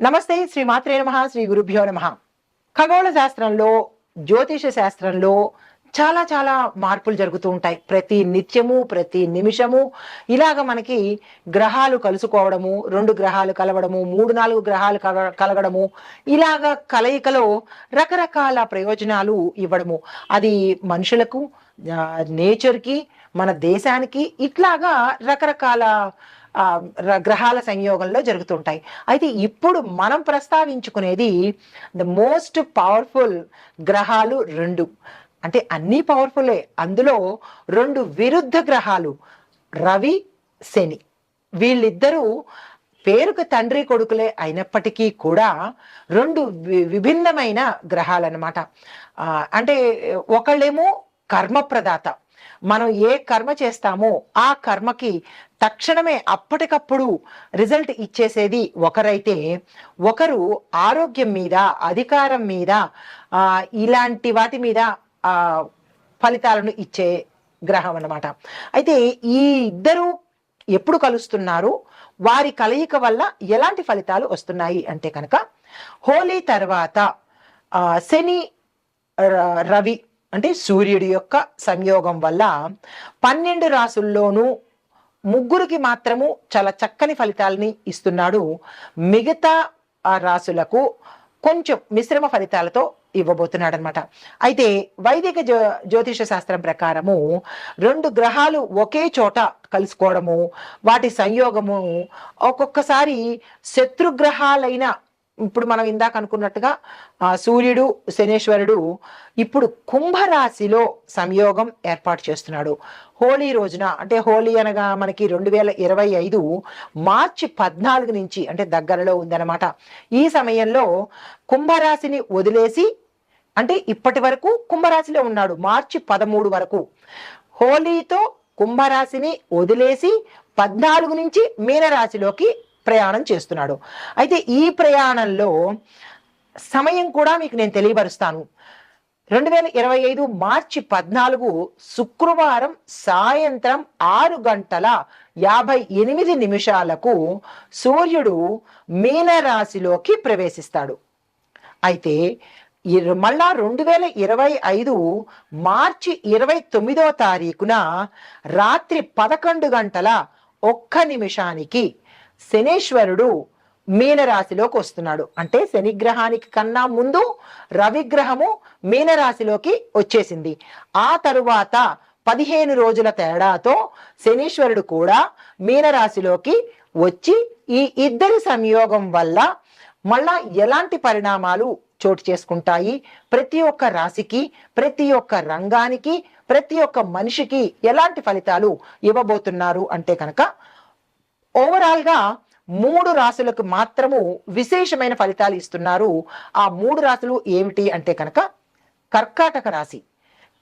నమస్తే శ్రీ మాత్రే నమ శ్రీ గురుభ్యో నమ. ఖగోళ శాస్త్రంలో జ్యోతిష శాస్త్రంలో చాలా చాలా మార్పులు జరుగుతూ ఉంటాయి. ప్రతి నిత్యము ప్రతి నిమిషము ఇలాగ మనకి గ్రహాలు కలుసుకోవడము రెండు గ్రహాలు కలవడము మూడు నాలుగు గ్రహాలు కల- కలగడము ఇలాగ కలయికలో రకరకాల ప్రయోజనాలు ఇవ్వడము. అది మనుషులకు నేచర్కి మన దేశానికి ఇట్లాగా రకరకాల గ్రహాల సంయోగంలో జరుగుతుంటాయి. అయితే ఇప్పుడు మనం ప్రస్తావించుకునేది ద మోస్ట్ పవర్ఫుల్ గ్రహాలు రెండు. అంటే అన్నీ పవర్ఫుల్లే అందులో రెండు విరుద్ధ గ్రహాలు రవి శని. వీళ్ళిద్దరూ పేరుకు తండ్రి కొడుకులే అయినప్పటికీ కూడా రెండు వి- విభిన్నమైన గ్రహాలన్నమాట. అంటే ఒకళ్ళేమో కర్మప్రదాత మనం ఏ కర్మ చేస్తామో ఆ కర్మకి తక్షణమే అప్పటికప్పుడు రిజల్ట్ ఇచ్చేసేది ఒకరైతే ఒకరు ఆరోగ్యం మీద అధికారం మీద ఇలాంటి వాటి మీద ఫలితాలను ఇచ్చే గ్రహం అన్నమాట. అయితే ఈ ఇద్దరు ఎప్పుడు కలుస్తున్నారు? వారి కలయిక వల్ల ఎలాంటి ఫలితాలు వస్తున్నాయి అంటే కనుక హోలీ తర్వాత శని ర- రవి అంటే సూర్యుడి యొక్క సంయోగం వల్ల పన్నెండు రాసుల్లోనూ ముగ్గురికి మాత్రము చాలా చక్కని ఫలితాలని ఇస్తున్నాడు. మిగతా ఆ రాసులకు కొంచెం మిశ్రమ ఫలితాలతో ఇవ్వబోతున్నాడు అనమాట అయితే వైదిక జ్యో జ్యోతిష శాస్త్రం ప్రకారము రెండు గ్రహాలు ఒకే చోట కలుసుకోవడము వాటి సంయోగము ఒక్కొక్కసారి శత్రుగ్రహాలైన ఇప్పుడు మనం ఇందాక అనుకున్నట్టుగా సూర్యుడు శనేశ్వరుడు ఇప్పుడు కుంభరాశిలో సంయోగం ఏర్పాటు చేస్తున్నాడు. హోలీ రోజున అంటే హోలీ అనగా మనకి రెండు వేల ఇరవై ఐదు మార్చి పద్నాలుగు నుంచి అంటే దగ్గరలో ఉందన్నమాట. ఈ సమయంలో కుంభరాశిని వదిలేసి అంటే ఇప్పటి వరకు కుంభరాశిలో ఉన్నాడు మార్చి పదమూడు వరకు. హోలీతో కుంభరాశిని వదిలేసి పద్నాలుగు నుంచి మీనరాశిలోకి ప్రయాణం చేస్తున్నాడు. అయితే ఈ ప్రయాణంలో సమయం కూడా మీకు నేను తెలియపరుస్తాను. రెండు వేల ఇరవై ఐదు మార్చి పద్నాలుగు శుక్రవారం సాయంత్రం ఆరు గంటల యాభై ఎనిమిది నిమిషాలకు సూర్యుడు మీనరాశిలోకి ప్రవేశిస్తాడు. అయితే మళ్ళా రెండు వేల ఇరవై ఐదు మార్చి ఇరవై తొమ్మిదో తారీఖున రాత్రి పదకొండు గంటల ఒక్క నిమిషానికి శనేశ్వరుడు మీనరాశిలోకి వస్తున్నాడు. అంటే శనిగ్రహానికి కన్నా ముందు రవిగ్రహము మీనరాశిలోకి వచ్చేసింది. ఆ తరువాత పదిహేను రోజుల తేడాతో శనీశ్వరుడు కూడా మీనరాశిలోకి వచ్చి ఈ ఇద్దరి సంయోగం వల్ల మళ్ళా ఎలాంటి పరిణామాలు చోటు చేసుకుంటాయి? ప్రతి ఒక్క రాశికి ప్రతి ఒక్క రంగానికి ప్రతి ఒక్క మనిషికి ఎలాంటి ఫలితాలు ఇవ్వబోతున్నారు అంటే కనుక ఓవరాల్గా మూడు రాశులకు మాత్రము విశేషమైన ఫలితాలు ఇస్తున్నారు. ఆ మూడు రాశులు ఏమిటి అంటే కనుక కర్కాటక రాశి.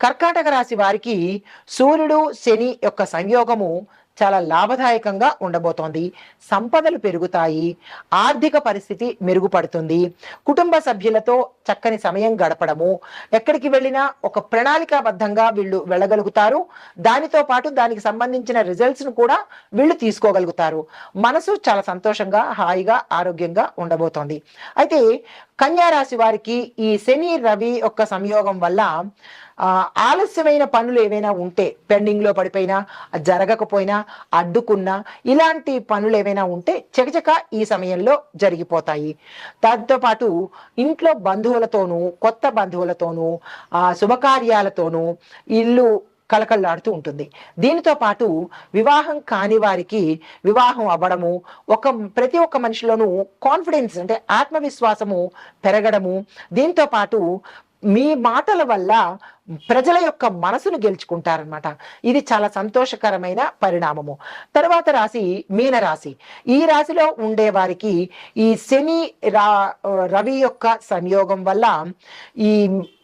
కర్కాటక రాశి వారికి సూర్యుడు శని యొక్క సంయోగము చాలా లాభదాయకంగా ఉండబోతోంది. సంపదలు పెరుగుతాయి. ఆర్థిక పరిస్థితి మెరుగుపడుతుంది. కుటుంబ సభ్యులతో చక్కని సమయం గడపడము. ఎక్కడికి వెళ్ళినా ఒక ప్రణాళికాబద్ధంగా వీళ్ళు వెళ్ళగలుగుతారు. దానితో పాటు దానికి సంబంధించిన రిజల్ట్స్ను కూడా వీళ్ళు తీసుకోగలుగుతారు. మనసు చాలా సంతోషంగా హాయిగా ఆరోగ్యంగా ఉండబోతోంది. అయితే కన్యారాశి వారికి ఈ శని రవి యొక్క సంయోగం వల్ల ఆ, ఆలస్యమైన పనులు ఏవైనా ఉంటే పెండింగ్లో పడిపోయినా జరగకపోయినా అడ్డుకున్నా ఇలాంటి పనులు ఏవైనా ఉంటే చకచక ఈ సమయంలో జరిగిపోతాయి. దాంతోపాటు పాటు ఇంట్లో బంధువులతోనూ కొత్త బంధువులతోనూ ఆ శుభకార్యాలతోనూ ఇల్లు కలకల్లాడుతూ ఉంటుంది. దీనితో పాటు వివాహం కాని వారికి వివాహం అవ్వడము ఒక ప్రతి ఒక్క మనిషిలోనూ కాన్ఫిడెన్స్ అంటే ఆత్మవిశ్వాసము పెరగడము దీంతో పాటు మీ మాటల వల్ల ప్రజల యొక్క మనసును గెలుచుకుంటారనమాట ఇది చాలా సంతోషకరమైన పరిణామము. తర్వాత రాశి మీనరాశి. ఈ రాశిలో ఉండే వారికి ఈ శని రా రవి యొక్క సంయోగం వల్ల ఈ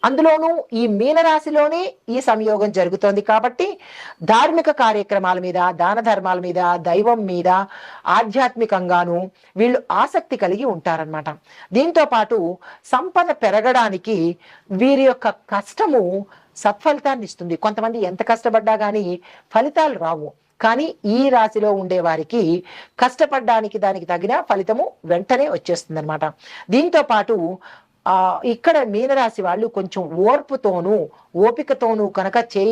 అందులోనూ ఈ మీనరాశిలోనే ఈ సంయోగం జరుగుతోంది కాబట్టి ధార్మిక కార్యక్రమాల మీద దాన ధర్మాల మీద దైవం మీద ఆధ్యాత్మికంగాను వీళ్ళు ఆసక్తి కలిగి ఉంటారనమాట దీంతో పాటు సంపద పెరగడానికి వీరి యొక్క కష్టము సత్ఫలితాన్ని ఇస్తుంది. కొంతమంది ఎంత కష్టపడ్డా కానీ ఫలితాలు రావు. కానీ ఈ రాశిలో ఉండే వారికి కష్టపడడానికి దానికి తగిన ఫలితము వెంటనే వచ్చేస్తుంది అనమాట దీంతో పాటు ఆ ఇక్కడ మీనరాశి వాళ్ళు కొంచెం ఓర్పుతోనూ ఓపికతోనూ కనుక చే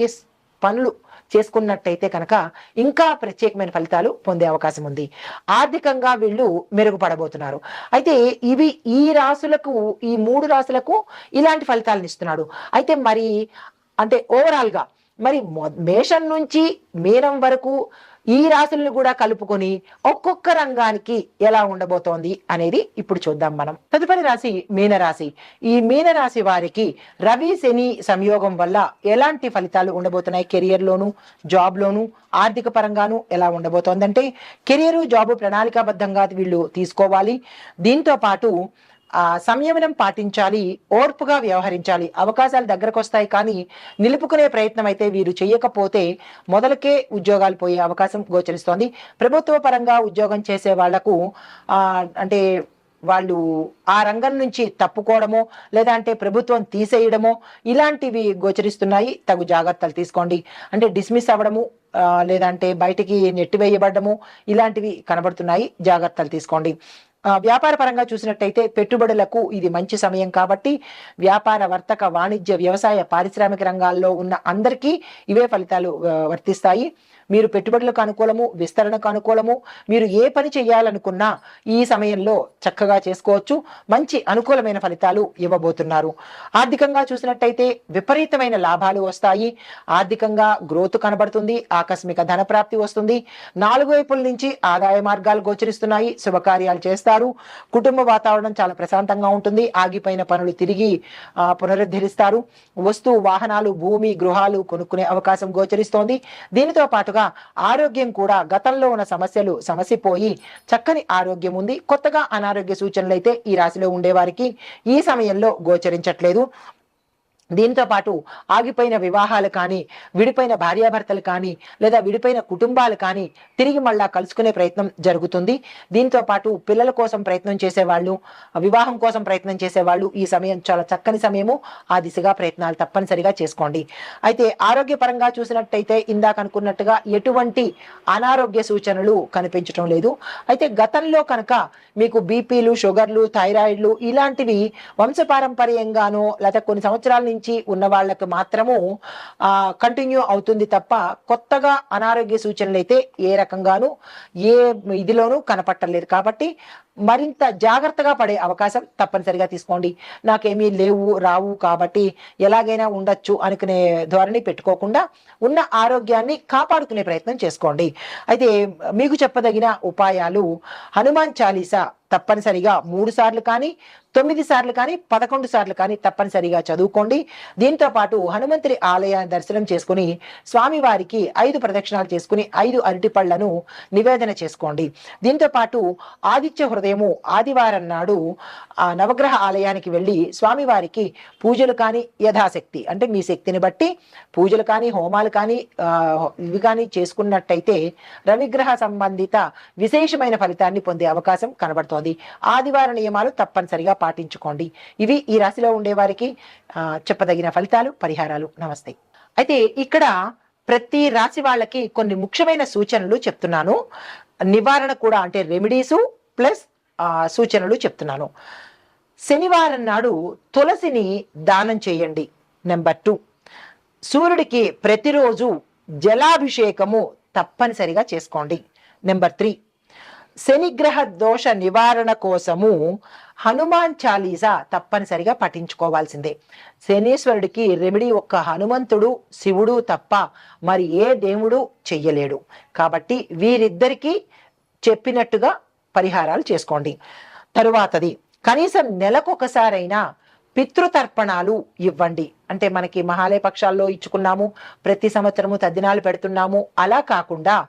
పనులు చేసుకున్నట్టయితే కనుక ఇంకా ప్రత్యేకమైన ఫలితాలు పొందే అవకాశం ఉంది. ఆర్థికంగా వీళ్ళు మెరుగుపడబోతున్నారు. అయితే ఇవి ఈ రాసులకు ఈ మూడు రాసులకు ఇలాంటి ఫలితాలను ఇస్తున్నాడు. అయితే మరి అంటే ఓవరాల్గా మరి మొ- మేషం నుంచి మీనం వరకు ఈ రాశులను కూడా కలుపుకొని ఒక్కొక్క రంగానికి ఎలా ఉండబోతోంది అనేది ఇప్పుడు చూద్దాం మనం. తదుపరి రాశి మీనరాశి. ఈ మీనరాశి వారికి రవి శని సంయోగం వల్ల ఎలాంటి ఫలితాలు ఉండబోతున్నాయి కెరియర్లోను జాబ్లోను ఆర్థిక పరంగాను ఎలా ఉండబోతోందంటే కెరియరు జాబ్ ప్రణాళికాబద్ధంగా వీళ్ళు తీసుకోవాలి. దీంతో పాటు ఆ సంయమనం పాటించాలి ఓర్పుగా వ్యవహరించాలి. అవకాశాలు దగ్గరకు వస్తాయి కానీ నిలుపుకునే ప్రయత్నం అయితే వీరు చేయకపోతే మొదలకే ఉద్యోగాలు పోయే అవకాశం గోచరిస్తోంది. ప్రభుత్వ పరంగా ఉద్యోగం చేసే వాళ్ళకు ఆ అంటే వాళ్ళు ఆ రంగం నుంచి తప్పుకోవడమో లేదా అంటే ప్రభుత్వం తీసేయడమో ఇలాంటివి గోచరిస్తున్నాయి. తగు జాగ్రత్తలు తీసుకోండి. అంటే డిస్మిస్ అవ్వడము లేదంటే బయటికి నెట్టివేయబడ్డము ఇలాంటివి కనబడుతున్నాయి. జాగ్రత్తలు తీసుకోండి. వ్యాపార పరంగా చూసినట్టయితే పెట్టుబడులకు ఇది మంచి సమయం కాబట్టి వ్యాపార వర్తక వాణిజ్య వ్యవసాయ పారిశ్రామిక రంగాల్లో ఉన్న అందరికీ ఇవే ఫలితాలు వర్తిస్తాయి. మీరు పెట్టుబడులకు అనుకూలము విస్తరణకు అనుకూలము మీరు ఏ పని చేయాలనుకున్నా ఈ సమయంలో చక్కగా చేసుకోవచ్చు. మంచి అనుకూలమైన ఫలితాలు ఇవ్వబోతున్నారు. ఆర్థికంగా చూసినట్టయితే విపరీతమైన లాభాలు వస్తాయి. ఆర్థికంగా గ్రోత్ కనబడుతుంది. ఆకస్మిక ధన ప్రాప్తి వస్తుంది. నాలుగు వైపుల నుంచి ఆదాయ మార్గాలు గోచరిస్తున్నాయి. శుభకార్యాలు చేస్తారు. కుటుంబ వాతావరణం చాలా ప్రశాంతంగా ఉంటుంది. ఆగిపోయిన పనులు తిరిగి పునరుద్ధరిస్తారు. వస్తు వాహనాలు భూమి గృహాలు కొనుక్కునే అవకాశం గోచరిస్తోంది. దీనితో పాటుగా ఆరోగ్యం కూడా గతంలో ఉన్న సమస్యలు సమసిపోయి చక్కని ఆరోగ్యం ఉంది. కొత్తగా అనారోగ్య సూచనలు అయితే ఈ రాశిలో ఉండేవారికి ఈ సమయంలో గోచరించట్లేదు. దీంతో పాటు ఆగిపోయిన వివాహాలు కానీ విడిపోయిన భార్యాభర్తలు కానీ లేదా విడిపోయిన కుటుంబాలు కానీ తిరిగి మళ్ళా కలుసుకునే ప్రయత్నం జరుగుతుంది. దీంతో పాటు పిల్లల కోసం ప్రయత్నం చేసేవాళ్ళు వివాహం కోసం ప్రయత్నం చేసేవాళ్ళు ఈ సమయం చాలా చక్కని సమయము. ఆ దిశగా ప్రయత్నాలు తప్పనిసరిగా చేసుకోండి. అయితే ఆరోగ్యపరంగా చూసినట్టయితే ఇందాక అనుకున్నట్టుగా ఎటువంటి అనారోగ్య సూచనలు కనిపించడం లేదు. అయితే గతంలో కనుక మీకు బీపీలు షుగర్లు థైరాయిడ్లు ఇలాంటివి వంశపారంపర్యంగానో లేదా కొన్ని సంవత్సరాల నుంచి ఉన్న వాళ్ళకి మాత్రము ఆ కంటిన్యూ అవుతుంది తప్ప కొత్తగా అనారోగ్య సూచనలు అయితే ఏ రకంగాను ఏ ఇదిలోనూ కనపట్టలేదు. కాబట్టి మరింత జాగ్రత్తగా పడే అవకాశం తప్పనిసరిగా తీసుకోండి. నాకేమీ లేవు రావు కాబట్టి ఎలాగైనా ఉండొచ్చు అనుకునే ధోరణి పెట్టుకోకుండా ఉన్న ఆరోగ్యాన్ని కాపాడుకునే ప్రయత్నం చేసుకోండి. అయితే మీకు చెప్పదగిన ఉపాయాలు హనుమాన్ చాలీసా తప్పనిసరిగా మూడు సార్లు కానీ తొమ్మిది సార్లు కానీ పదకొండు సార్లు కానీ తప్పనిసరిగా చదువుకోండి. దీంతో పాటు హనుమంతుడి ఆలయాన్ని దర్శనం చేసుకుని స్వామివారికి ఐదు ప్రదక్షిణాలు చేసుకుని ఐదు అరటి పళ్ళను నివేదన చేసుకోండి. దీంతో పాటు ఆదిత్య హృదయము ఆదివారం నాడు ఆ నవగ్రహ ఆలయానికి వెళ్ళి స్వామివారికి పూజలు కానీ యథాశక్తి అంటే మీ శక్తిని బట్టి పూజలు కానీ హోమాలు కానీ ఇవి కానీ చేసుకున్నట్టయితే రవిగ్రహ సంబంధిత విశేషమైన ఫలితాన్ని పొందే అవకాశం కనబడుతోంది. ఆదివార నియమాలు తప్పనిసరిగా పాటించుకోండి. ఇవి ఈ రాశిలో ఉండే వారికి చెప్పదగిన ఫలితాలు పరిహారాలు. నమస్తే. అయితే ఇక్కడ ప్రతి రాశి వాళ్ళకి కొన్ని ముఖ్యమైన సూచనలు చెప్తున్నాను. నివారణ కూడా అంటే రెమెడీసు ప్లస్ సూచనలు చెప్తున్నాను. శనివారం నాడు తులసిని దానం చేయండి. Number two. సూర్యుడికి ప్రతిరోజు జలాభిషేకము తప్పనిసరిగా చేసుకోండి. Number three. శనిగ్రహ దోష నివారణ కోసము హనుమాన్ చాలీసా తప్పనిసరిగా పఠించుకోవాల్సిందే. శనీశ్వరుడికి రెమెడీ ఒక్క హనుమంతుడు శివుడు తప్ప మరి ఏ దేవుడు చెయ్యలేడు. కాబట్టి వీరిద్దరికీ చెప్పినట్టుగా పరిహారాలు చేసుకోండి. తరువాతది కనీసం నెలకొకసారైనా పితృతర్పణాలు ఇవ్వండి. అంటే మనకి మహాలయ పక్షాల్లో ఇచ్చుకున్నాము ప్రతి సంవత్సరము తద్దినాలు పెడుతున్నాము. అలా కాకుండా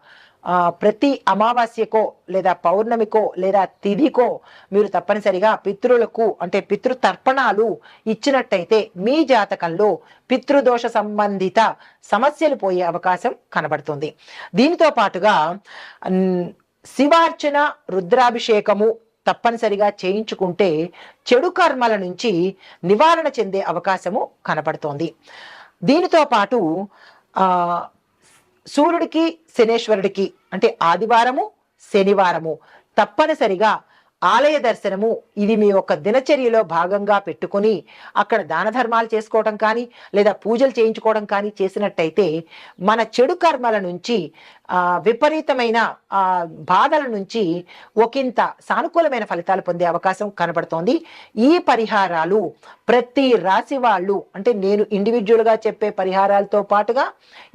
ప్రతి అమావాస్యకో లేదా పౌర్ణమికో లేదా తిథికో మీరు తప్పనిసరిగా పితృలకు అంటే పితృతర్పణాలు ఇచ్చినట్టయితే మీ జాతకంలో పితృదోష సంబంధిత సమస్యలు పోయే అవకాశం కనబడుతుంది. దీనితో పాటుగా శివార్చన రుద్రాభిషేకము తప్పనిసరిగా చేయించుకుంటే చెడు కర్మల నుంచి నివారణ చెందే అవకాశము కనపడుతోంది దీనితో పాటు ఆ సూర్యుడికి శనేశ్వరుడికి అంటే ఆదివారము శనివారము. తప్పనిసరిగా ఆలయ దర్శనము ఇది మీ యొక్క దినచర్యలో భాగంగా పెట్టుకొని అక్కడ దాన ధర్మాలు చేసుకోవడం కానీ లేదా పూజలు చేయించుకోవడం కానీ చేసినట్టయితే మన చెడు కర్మల నుంచి విపరీతమైన బాధల నుంచి ఒకంత సానుకూలమైన ఫలితాలు పొందే అవకాశం కనబడుతోంది. ఈ పరిహారాలు ప్రతి రాశి వాళ్ళు అంటే నేను ఇండివిజువల్గా చెప్పే పరిహారాలతో పాటుగా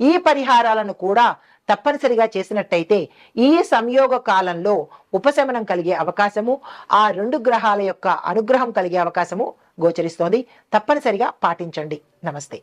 ఈ పరిహారాలను కూడా తప్పనిసరిగా చేసినట్టయితే ఈ సంయోగ కాలంలో ఉపశమనం కలిగే అవకాశము ఆ రెండు గ్రహాల యొక్క అనుగ్రహం కలిగే అవకాశము గోచరిస్తోంది. తప్పనిసరిగా పాటించండి. నమస్తే.